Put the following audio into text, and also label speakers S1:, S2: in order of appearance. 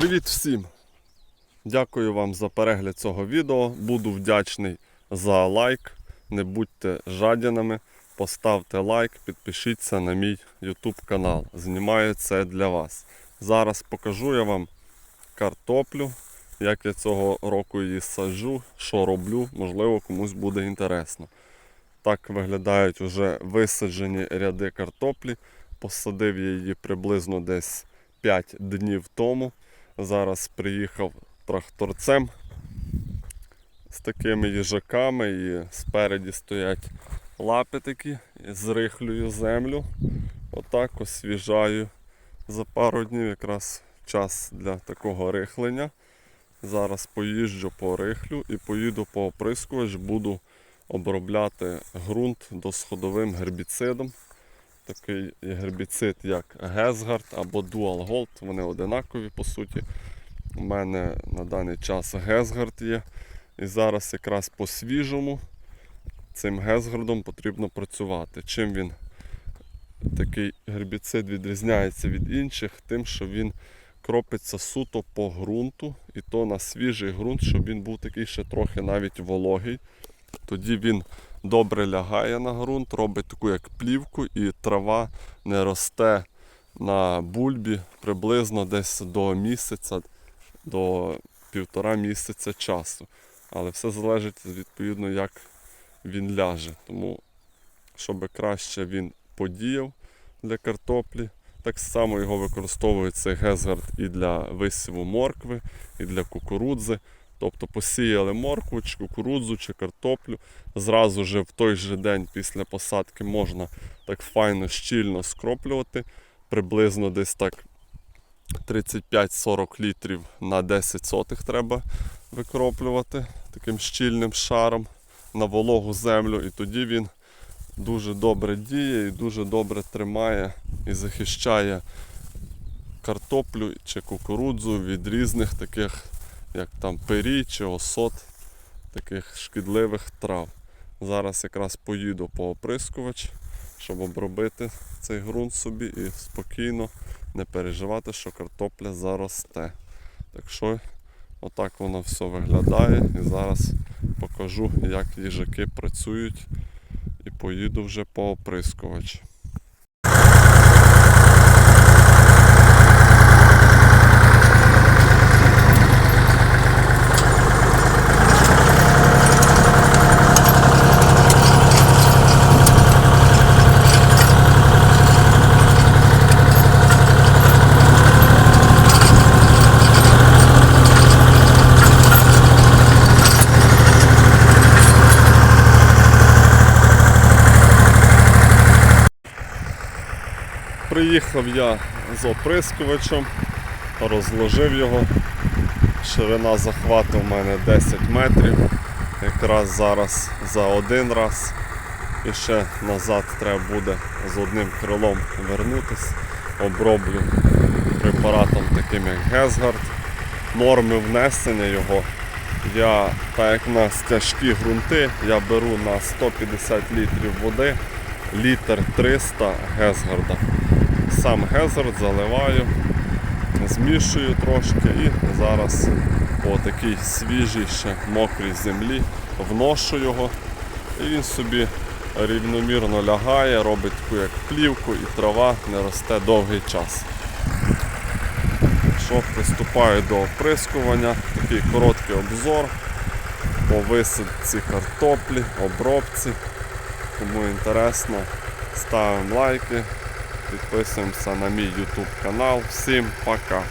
S1: Привіт всім! Дякую вам за перегляд цього відео. Буду вдячний за лайк. Не будьте жадінами. Поставте лайк, підпишіться на мій YouTube канал. Знімаю це для вас. Зараз покажу я вам картоплю, як я цього року її саджу, що роблю, можливо, комусь буде інтересно. Так виглядають вже висаджені ряди картоплі. Посадив я її приблизно десь 5 днів тому. Зараз приїхав тракторцем з такими їжаками і спереді стоять лапи такі, і зрихлюю землю. Отак освіжаю за пару днів якраз час для такого рихлення. Зараз поїжджу по рихлю і поїду по оприскувач, буду обробляти ґрунт досходовим гербіцидом. Такий гербіцид, як Гесгард або Dual Gold, вони одинакові по суті. У мене на даний час Гесгард є. І зараз якраз по свіжому цим Гесгардом потрібно працювати. Чим він такий гербіцид відрізняється від інших, тим, що він кропиться суто по ґрунту, і то на свіжий ґрунт, щоб він був такий ще трохи навіть вологий. Тоді він добре лягає на ґрунт, робить таку як плівку, і трава не росте на бульбі приблизно десь до місяця, до півтора місяця часу. Але все залежить відповідно, як він ляже. Тому, щоб краще він подіяв для картоплі, так само його використовують цей гезгард і для висіву моркви, і для кукурудзи. Тобто посіяли моркву, чи кукурудзу чи картоплю. Зразу же в той же день після посадки можна так файно щільно скроплювати. Приблизно десь так 35-40 літрів на 10 сотих треба викроплювати таким щільним шаром на вологу землю. І тоді він дуже добре діє і дуже добре тримає і захищає картоплю чи кукурудзу від різних таких як там пирій чи осот, таких шкідливих трав. Зараз якраз поїду по оприскувач, щоб обробити цей ґрунт собі і спокійно не переживати, що картопля заросте. Так що отак воно все виглядає. І зараз покажу, як їжаки працюють і поїду вже по оприскувач. Приїхав я з оприскувачем, розложив його. Ширина захвату в мене 10 метрів. Якраз зараз за один раз. І ще назад треба буде з одним крилом вернутися. Оброблю препаратом таким як Гесгард. Норми внесення його. Я, так як у нас тяжкі ґрунти, я беру на 150 літрів води, літр 300 Гесгарда сам гезард заливаю, змішую трошки і зараз по такій свіжій ще мокрій землі вношу його і він собі рівномірно лягає, робить таку як плівку і трава не росте довгий час. Що приступаю до оприскування, такий короткий обзор по висадці картоплі, обробці. Кому інтересно, ставимо лайки. Підписуємося на мій YouTube канал. Всім пока!